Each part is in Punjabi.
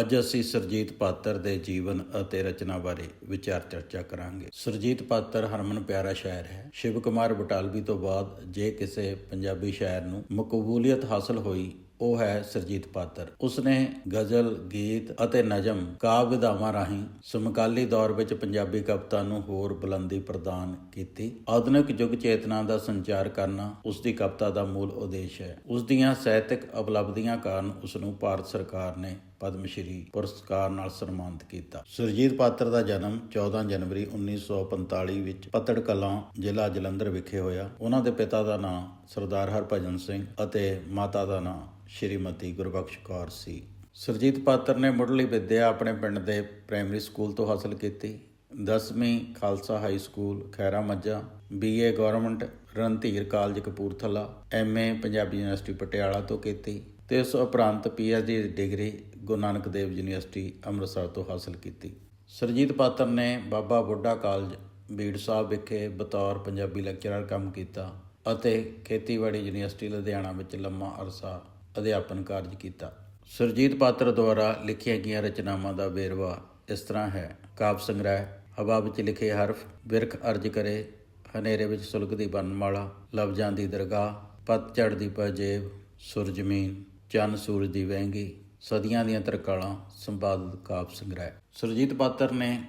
ਅੱਜ ਅਸੀਂ ਸਰਜੀਤ ਪਾਤਰ ਦੇ ਜੀਵਨ ਅਤੇ ਰਚਨਾ ਬਾਰੇ ਵਿਚਾਰ ਚਰਚਾ ਕਰਾਂਗੇ। ਸਰਜੀਤ ਪਾਤਰ ਹਰਮਨ ਪਿਆਰਾ ਸ਼ਾਇਰ ਹੈ। ਸ਼ਿਵ ਕੁਮਾਰ ਬਟਾਲਵੀ ਤੋਂ ਬਾਅਦ ਜੇ ਕਿਸੇ ਪੰਜਾਬੀ ਸ਼ਾਇਰ ਨੂੰ ਮਕਬੂਲੀਅਤ ਹਾਸਲ ਹੋਈ ਉਹ ਹੈ ਸਰਜੀਤ ਪਾਤਰ। ਉਸਨੇ ਗਜ਼ਲ, ਗੀਤ ਅਤੇ ਨਜ਼ਮ ਕਾਵਿ ਵਿਧਾਵਾਂ ਰਾਹੀਂ ਸਮਕਾਲੀ ਦੌਰ ਵਿੱਚ ਪੰਜਾਬੀ ਕਵਿਤਾ ਨੂੰ ਹੋਰ ਬੁਲੰਦੀ ਪ੍ਰਦਾਨ ਕੀਤੀ। ਆਧੁਨਿਕ ਯੁੱਗ ਚੇਤਨਾ ਦਾ ਸੰਚਾਰ ਕਰਨਾ ਉਸ ਦੀ ਕਵਿਤਾ ਦਾ ਮੂਲ ਉਦੇਸ਼ ਹੈ। ਉਸ ਦੀਆਂ ਸਾਹਿਤਕ ਉਪਲਬਧੀਆਂ ਕਾਰਨ ਉਸ ਨੂੰ ਭਾਰਤ ਸਰਕਾਰ ਨੇ ਪਦਮ ਸ਼੍ਰੀ ਪੁਰਸਕਾਰ ਨਾਲ ਸਨਮਾਨਿਤ ਕੀਤਾ। ਸੁਰਜੀਤ ਪਾਤਰ ਦਾ ਜਨਮ 14 ਜਨਵਰੀ 1945 ਵਿੱਚ ਪਤੜ ਕਲਾਂ ਜ਼ਿਲ੍ਹਾ ਜਲੰਧਰ ਵਿਖੇ ਹੋਇਆ। ਉਹਨਾਂ ਦੇ ਪਿਤਾ ਦਾ ਨਾਮ ਸਰਦਾਰ ਹਰਭਜਨ ਸਿੰਘ ਅਤੇ ਮਾਤਾ ਦਾ ਨਾਮ ਸ਼੍ਰੀਮਤੀ ਗੁਰਬਖਸ਼ ਕੌਰ ਸੀ। ਸੁਰਜੀਤ ਪਾਤਰ ਨੇ ਮੁੱਢਲੀ ਵਿੱਦਿਆ ਆਪਣੇ ਪਿੰਡ ਦੇ ਪ੍ਰਾਇਮਰੀ ਸਕੂਲ ਤੋਂ ਹਾਸਲ ਕੀਤੀ। 10ਵੀਂ Khalsa high school Khaira Majha BA government Randhir college, Kapurthala MA Punjabi university, Patiala ਤੋਂ ਕੀਤੀ ਤੇ ਉਸ ਉਪਰੰਤ ਪੀਐਚਡੀ ਦੀ ਡਿਗਰੀ ਗੁਰੂ ਨਾਨਕ ਦੇਵ ਯੂਨੀਵਰਸਿਟੀ, ਅੰਮ੍ਰਿਤਸਰ ਤੋਂ ਹਾਸਲ ਕੀਤੀ। ਸਰਜੀਤ ਪਾਤਰ ਨੇ ਬਾਬਾ ਬੁੱਢਾ ਕਾਲਜ, ਬੀੜ ਸਾਹਿਬ ਵਿਖੇ ਬਤੌਰ ਪੰਜਾਬੀ ਲੈਕਚਰਰ ਕੰਮ ਕੀਤਾ ਅਤੇ ਖੇਤੀਬਾੜੀ ਯੂਨੀਵਰਸਿਟੀ ਲੁਧਿਆਣਾ ਵਿੱਚ ਲੰਮਾ ਅਰਸਾ ਅਧਿਆਪਨ ਕਾਰਜ ਕੀਤਾ। ਸੁਰਜੀਤ ਪਾਤਰ ਦੁਆਰਾ ਲਿਖੀਆਂ ਗਈਆਂ ਰਚਨਾਵਾਂ ਦਾ ਵੇਰਵਾ ਇਸ ਤਰ੍ਹਾਂ ਹੈ। ਕਾਵ ਸੰਗ੍ਰਹਿ, ਹਵਾ ਵਿੱਚ ਲਿਖੇ ਹਰਫ ਬਿਰਖ ਅਰਜ ਕਰੇ, ਹਨੇਰੇ ਵਿੱਚ ਸੁਲਗਦੀ ਬੰਨਮਾਲਾ ਲਫ਼ਜ਼ਾਂ ਦੀ ਦਰਗਾਹ ਪਤਝੜ ਦੀ ਪਜੇਬ ਸੁਰਜਮੀਨ ਚੰਨ ਸੂਰਜ ਦੀ ਵਹਿੰਗੀ, ਸਦੀਆਂ ਦੀਆਂ ਤਰਕਾਲਾਂ, ਸੰਪਾਦਿਤ ਕਾਵ ਸੰਗ੍ਰਹਿ। ਸੁਰਜੀਤ ਪਾਤਰ ਨੇ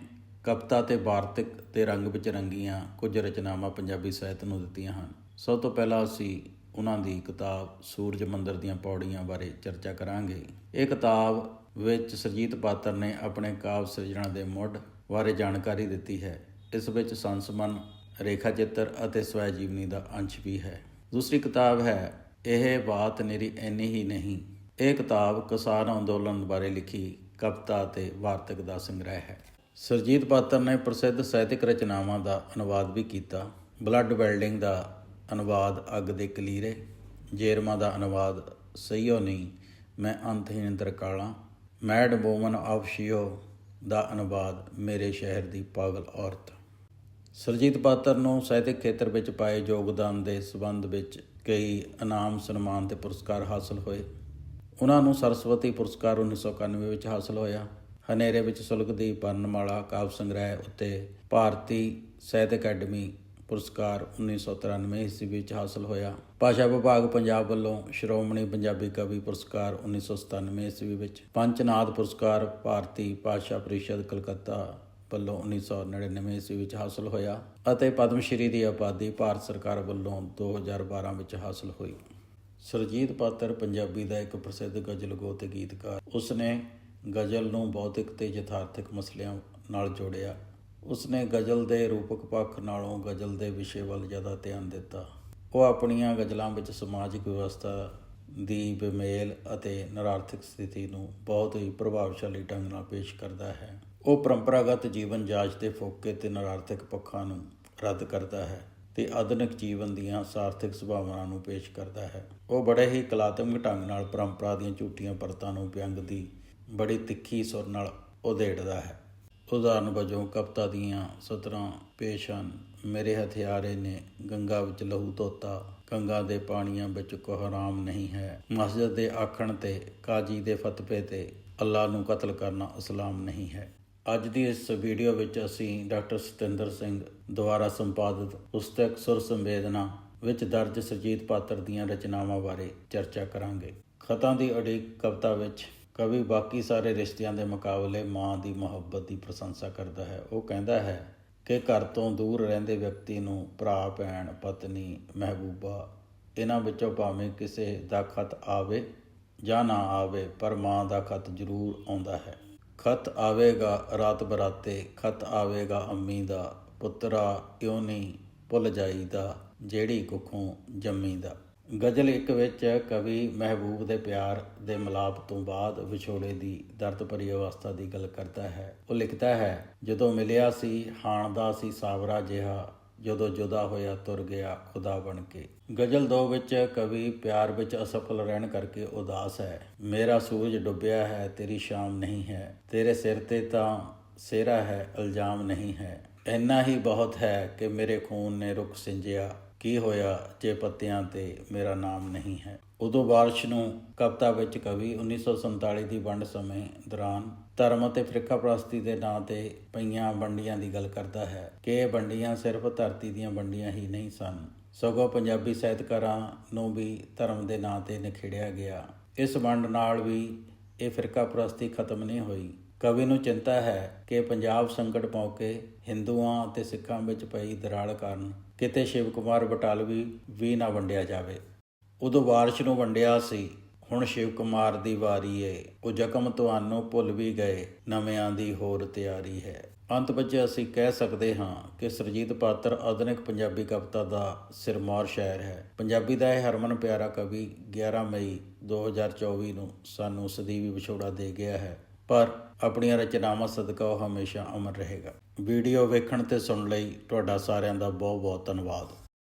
ਕਵਿਤਾ ਤੇ ਵਾਰਤਕ ਤੇ ਰੰਗ ਵਿੱਚ ਰੰਗੀਆਂ ਕੁਝ ਰਚਨਾਵਾਂ ਪੰਜਾਬੀ ਸਾਹਿਤ ਨੂੰ ਦਿੱਤੀਆਂ ਹਨ। ਸਭ ਤੋਂ ਪਹਿਲਾਂ ਅਸੀਂ ਉਹਨਾਂ ਦੀ ਕਿਤਾਬ ਸੂਰਜ ਮੰਦਰ ਦੀਆਂ ਪੌੜੀਆਂ ਬਾਰੇ ਚਰਚਾ ਕਰਾਂਗੇ। ਇਹ ਕਿਤਾਬ ਵਿੱਚ ਸਰਜੀਤ ਪਾਤਰ ਨੇ ਆਪਣੇ ਕਾਵਿ ਸਿਰਜਣਾ ਦੇ ਮੁੱਢ ਬਾਰੇ ਜਾਣਕਾਰੀ ਦਿੱਤੀ ਹੈ। ਇਸ ਵਿੱਚ ਸੰਸਮਨ ਰੇਖਾ ਚਿੱਤਰ ਅਤੇ ਸਵੈ ਜੀਵਨੀ ਦਾ ਅੰਸ਼ ਵੀ ਹੈ। ਦੂਸਰੀ ਕਿਤਾਬ ਹੈ, ਇਹ ਬਾਤ ਮੇਰੀ ਐਨੀ ਹੀ ਨਹੀਂ। ਇਹ ਕਿਤਾਬ ਕਿਸਾਨ ਅੰਦੋਲਨ ਬਾਰੇ ਲਿਖੀ ਕਵਿਤਾ ਤੇ ਵਾਰਤਕ ਦਾ ਸੰਗ੍ਰਹਿ ਹੈ। ਸਰਜੀਤ ਪਾਤਰ ਨੇ ਪ੍ਰਸਿੱਧ ਸਾਹਿਤਿਕ ਰਚਨਾਵਾਂ ਦਾ ਅਨੁਵਾਦ ਵੀ ਕੀਤਾ। ਬਲੱਡ ਵੈਲਡਿੰਗ ਦਾ ਅਨੁਵਾਦ ਅੱਗ ਦੇ ਕਲੀਰੇ, ਜੇਰਮਾ ਦਾ ਅਨੁਵਾਦ ਸਈਓ ਨਹੀਂ, ਮੈਂ ਅੰਤਹੀਨ ਤਰਕਾਲਾਂ। ਮੈਡ ਵੂਮਨ ਆਫ ਸ਼ੀਓ ਦਾ ਅਨੁਵਾਦ ਮੇਰੇ ਸ਼ਹਿਰ ਦੀ ਪਾਗਲ ਔਰਤ। ਸਰਜੀਤ ਪਾਤਰ ਨੂੰ ਸਾਹਿਤਕ ਖੇਤਰ ਵਿੱਚ ਪਾਏ ਯੋਗਦਾਨ ਦੇ ਸਬੰਧ ਵਿੱਚ ਕਈ ਇਨਾਮ, ਸਨਮਾਨ ਤੇ ਪੁਰਸਕਾਰ ਹਾਸਲ ਹੋਏ। ਉਹਨਾਂ ਨੂੰ ਸਰਸਵਤੀ ਪੁਰਸਕਾਰ 1991 ਵਿੱਚ ਹਾਸਲ ਹੋਇਆ। ਹਨੇਰੇ ਵਿੱਚ ਸੁਲਗਦੀ ਪਰਨਮਾਲਾ, ਕਾਵਿ ਸੰਗ੍ਰਹਿ ਉੱਤੇ ਭਾਰਤੀ ਸਾਹਿਤ ਅਕੈਡਮੀ ਪੁਰਸਕਾਰ 1993 ਈਸਵੀ ਵਿੱਚ ਹਾਸਲ ਹੋਇਆ। ਭਾਸ਼ਾ ਵਿਭਾਗ ਪੰਜਾਬ ਵੱਲੋਂ ਸ਼੍ਰੋਮਣੀ ਪੰਜਾਬੀ ਕਵੀ ਪੁਰਸਕਾਰ 1997 ਈਸਵੀ ਵਿੱਚ ਪੰਚਨਾਦ ਪੁਰਸਕਾਰ ਭਾਰਤੀ ਭਾਸ਼ਾ ਪਰਿਸ਼ਦ ਕਲਕੱਤਾ ਵੱਲੋਂ 1999 ਈਸਵੀ ਵਿੱਚ ਹਾਸਲ ਹੋਇਆ ਅਤੇ ਪਦਮ ਸ਼੍ਰੀ ਦੀ ਆਬਾਦੀ ਭਾਰਤ ਸਰਕਾਰ ਵੱਲੋਂ 2012 ਵਿੱਚ ਹਾਸਲ ਹੋਈ। ਸਰਜੀਤ ਪਾਤਰ ਪੰਜਾਬੀ ਦਾ ਇੱਕ ਪ੍ਰਸਿੱਧ ਗਜ਼ਲ ਗੋ ਤੇ ਗੀਤਕਾਰ। ਉਸਨੇ ਗਜ਼ਲ ਨੂੰ ਭੌਤਿਕ ਤੇ ਯਥਾਰਥਿਕ ਮਸਲਿਆਂ ਨਾਲ ਜੋੜਿਆ। ਉਸਨੇ ਗਜ਼ਲ ਦੇ ਰੂਪਕ ਪੱਖ ਨਾਲੋਂ ਗਜ਼ਲ ਦੇ ਵਿਸ਼ੇ ਵੱਲ ਜ਼ਿਆਦਾ ਧਿਆਨ ਦਿੱਤਾ। ਉਹ ਆਪਣੀਆਂ ਗਜ਼ਲਾਂ ਵਿੱਚ ਸਮਾਜਿਕ ਵਿਵਸਥਾ ਦੀ ਬੇਮੇਲ ਅਤੇ ਨਰਾਰਥਕ ਸਥਿਤੀ ਨੂੰ ਬਹੁਤ ਹੀ ਪ੍ਰਭਾਵਸ਼ਾਲੀ ਢੰਗ ਨਾਲ ਪੇਸ਼ ਕਰਦਾ ਹੈ। ਉਹ ਪਰੰਪਰਾਗਤ ਜੀਵਨ ਜਾਂਚ ਦੇ ਫੋਕੇ ਤੇ ਨਰਾਰਥਕ ਪੱਖਾਂ ਨੂੰ ਰੱਦ ਕਰਦਾ ਹੈ ਤੇ ਆਧੁਨਿਕ ਜੀਵਨ ਦੀਆਂ ਸਾਰਥਕ ਸੁਭਾਵਨਾਵਾਂ ਨੂੰ ਪੇਸ਼ ਕਰਦਾ ਹੈ। ਉਹ ਬੜੇ ਹੀ ਕਲਾਤਮਕ ਢੰਗ ਨਾਲ ਪਰੰਪਰਾ ਦੀਆਂ ਝੂਠੀਆਂ ਪਰਤਾਂ ਨੂੰ ਵਿਅੰਗ ਦੀ ਬੜੀ ਤਿੱਖੀ ਸੁਰ ਨਾਲ ਉਧੇੜਦਾ ਹੈ। ਉਦਾਹਰਨ ਵਜੋਂ ਕਵਿਤਾ ਦੀਆਂ ਸਤਰਾਂ ਪੇਸ਼ ਹਨ। ਮੇਰੇ ਹਥਿਆਰੇ ਨੇ ਗੰਗਾ ਵਿੱਚ ਲਹੂ ਧੋਤਾ। ਗੰਗਾ ਦੇ ਪਾਣੀਆਂ ਵਿੱਚ ਕੋਹਰਾਮ ਨਹੀਂ ਹੈ। ਮਸਜਿਦ ਦੇ ਆਖਣ ਤੇ ਕਾਜੀ ਦੇ ਫਤਵੇ ਤੇ ਅੱਲਾ ਨੂੰ ਕਤਲ ਕਰਨਾ ਇਸਲਾਮ ਨਹੀਂ ਹੈ। ਅੱਜ ਦੀ ਇਸ ਵੀਡੀਓ ਵਿੱਚ ਅਸੀਂ ਡਾਕਟਰ ਸਤਿੰਦਰ ਸਿੰਘ ਦੁਆਰਾ ਸੰਪਾਦਿਤ ਪੁਸਤਕ ਸੁਰ ਸੰਵੇਦਨਾ ਵਿੱਚ ਦਰਜ ਸਰਜੀਤ ਪਾਤਰ ਦੀਆਂ ਰਚਨਾਵਾਂ ਬਾਰੇ ਚਰਚਾ ਕਰਾਂਗੇ। ਖਤਾਂ ਦੀ ਅੜੀਕ ਕਵਿਤਾ ਵਿੱਚ ਕਵੀ ਬਾਕੀ ਸਾਰੇ ਰਿਸ਼ਤਿਆਂ ਦੇ ਮੁਕਾਬਲੇ ਮਾਂ ਦੀ ਮੁਹੱਬਤ ਦੀ ਪ੍ਰਸ਼ੰਸਾ ਕਰਦਾ ਹੈ। ਉਹ ਕਹਿੰਦਾ ਹੈ ਕਿ ਘਰ ਤੋਂ ਦੂਰ ਰਹਿੰਦੇ ਵਿਅਕਤੀ ਨੂੰ ਭਰਾ, ਭੈਣ, ਪਤਨੀ, ਮਹਿਬੂਬਾ, ਇਹਨਾਂ ਵਿੱਚੋਂ ਭਾਵੇਂ ਕਿਸੇ ਦਾ ਖਤ ਆਵੇ ਜਾਂ ਨਾ ਆਵੇ, ਪਰ ਮਾਂ ਦਾ ਖਤ ਜ਼ਰੂਰ ਆਉਂਦਾ ਹੈ। ਖਤ ਆਵੇਗਾ, ਰਾਤ ਬਰਾਤੇ ਖਤ ਆਵੇਗਾ, ਅੰਮੀ ਦਾ ਪੁੱਤਰਾ ਕਿਉਂ ਨਹੀਂ ਭੁੱਲ ਜਾਈਦਾ, ਜਿਹੜੀ ਕੁੱਖੋਂ ਜੰਮੀ ਦਾ। ਗਜ਼ਲ ਇੱਕ ਵਿੱਚ ਕਵੀ ਮਹਿਬੂਬ ਦੇ ਪਿਆਰ ਦੇ ਮਲਾਪ ਤੋਂ ਬਾਅਦ ਵਿਛੋੜੇ ਦੀ ਦਰਦ ਭਰੀ ਅਵਸਥਾ ਦੀ ਗੱਲ ਕਰਦਾ ਹੈ। ਉਹ ਲਿਖਦਾ ਹੈ, ਜਦੋਂ ਮਿਲਿਆ ਸੀ, ਹਾਣਦਾ ਸੀ ਸਾਵਰਾ ਜਿਹਾ, ਜਦੋਂ ਜੁਦਾ ਹੋਇਆ ਤੁਰ ਗਿਆ ਖੁਦਾ ਬਣ ਕੇ। ਗਜ਼ਲ 2 ਵਿੱਚ ਕਵੀ ਪਿਆਰ ਵਿੱਚ ਅਸਫਲ ਰਹਿਣ ਕਰਕੇ ਉਦਾਸ ਹੈ, ਮੇਰਾ ਸੂਰਜ ਡੁੱਬਿਆ ਹੈ, ਤੇਰੀ ਸ਼ਾਮ ਨਹੀਂ ਹੈ, ਤੇਰੇ ਸਿਰ ਤੇ ਤਾਂ ਸਿਹਰਾ ਹੈ, ਇਲਜ਼ਾਮ ਨਹੀਂ ਹੈ। ਇੰਨਾ ਹੀ ਬਹੁਤ ਹੈ ਕਿ ਮੇਰੇ ਖੂਨ ਨੇ ਰੁੱਖ ਸਿੰਜਿਆ ਕੀ ਹੋਇਆ ਜੇ ਪੱਤਿਆਂ ਤੇ ਮੇਰਾ ਨਾਮ ਨਹੀਂ ਹੈ? ਉਦੋਂ ਬਾਰਿਸ਼ ਨੂੰ ਕਵਿਤਾ ਵਿੱਚ ਕਵੀ 1947 ਦੀ ਵੰਡ ਸਮੇਂ ਦੌਰਾਨ ਧਰਮ ਅਤੇ ਫਿਰਕਾਪ੍ਰਸਤੀ ਦੇ ਨਾਂ ਤੇ ਪਈਆਂ ਵੰਡੀਆਂ ਦੀ ਗੱਲ ਕਰਦਾ ਹੈ ਕਿ ਇਹ ਵੰਡੀਆਂ ਸਿਰਫ ਧਰਤੀ ਦੀਆਂ ਵੰਡੀਆਂ ਹੀ ਨਹੀਂ ਸਨ। ਸਗੋਂ ਪੰਜਾਬੀ ਸਾਹਿਤਕਾਰਾਂ ਨੂੰ ਵੀ ਧਰਮ ਦੇ ਨਾਂ ਤੇ ਨਿਖੇੜਿਆ ਗਿਆ। ਇਸ ਵੰਡ ਨਾਲ ਵੀ ਇਹ ਫਿਰਕਾਪ੍ਰਸਤੀ ਖਤਮ ਨਹੀਂ ਹੋਈ। ਕਵੀ ਨੂੰ ਚਿੰਤਾ ਹੈ ਕਿ ਪੰਜਾਬ ਸੰਕਟ ਮੌਕੇ ਹਿੰਦੂਆਂ ਅਤੇ ਸਿੱਖਾਂ ਵਿੱਚ ਪਈ ਦਰਾੜ ਕਾਰਨ ਕਿਤੇ ਸ਼ਿਵ ਕੁਮਾਰ ਬਟਾਲਵੀ ਵੀ ਨਾ ਵੰਡਿਆ ਜਾਵੇ। ਉਦੋਂ ਬਾਰਿਸ਼ ਨੂੰ ਵੰਡਿਆ ਸੀ, ਹੁਣ ਸ਼ਿਵ ਕੁਮਾਰ ਦੀ ਵਾਰੀ ਏ। ਉਹ ਜ਼ਖਮ ਤੁਹਾਨੂੰ ਭੁੱਲ ਵੀ ਗਏ, ਨਵਿਆਂ ਦੀ ਹੋਰ ਤਿਆਰੀ ਹੈ। ਅੰਤ ਵਿੱਚ ਅਸੀਂ ਕਹਿ ਸਕਦੇ ਹਾਂ ਕਿ ਸਰਜੀਤ ਪਾਤਰ ਆਧੁਨਿਕ ਪੰਜਾਬੀ ਕਵਿਤਾ ਦਾ ਸਿਰਮੌਰ ਸ਼ਾਇਰ ਹੈ। ਪੰਜਾਬੀ ਦਾ ਇਹ ਹਰਮਨ ਪਿਆਰਾ ਕਵੀ 11 ਮਈ 2024 ਨੂੰ ਸਾਨੂੰ ਸਦੀਵੀ ਵਿਛੋੜਾ ਦੇ ਗਿਆ ਹੈ। ਪਰ ਆਪਣੀਆਂ ਰਚਨਾਵਾਂ ਸਦਕਾ ਉਹ ਹਮੇਸ਼ਾ ਅਮਰ ਰਹੇਗਾ। ਵੀਡੀਓ ਵੇਖਣ ਤੇ ਸੁਣਨ ਲਈ ਤੁਹਾਡਾ ਸਾਰਿਆਂ ਦਾ ਬਹੁਤ ਬਹੁਤ ਧੰਨਵਾਦ।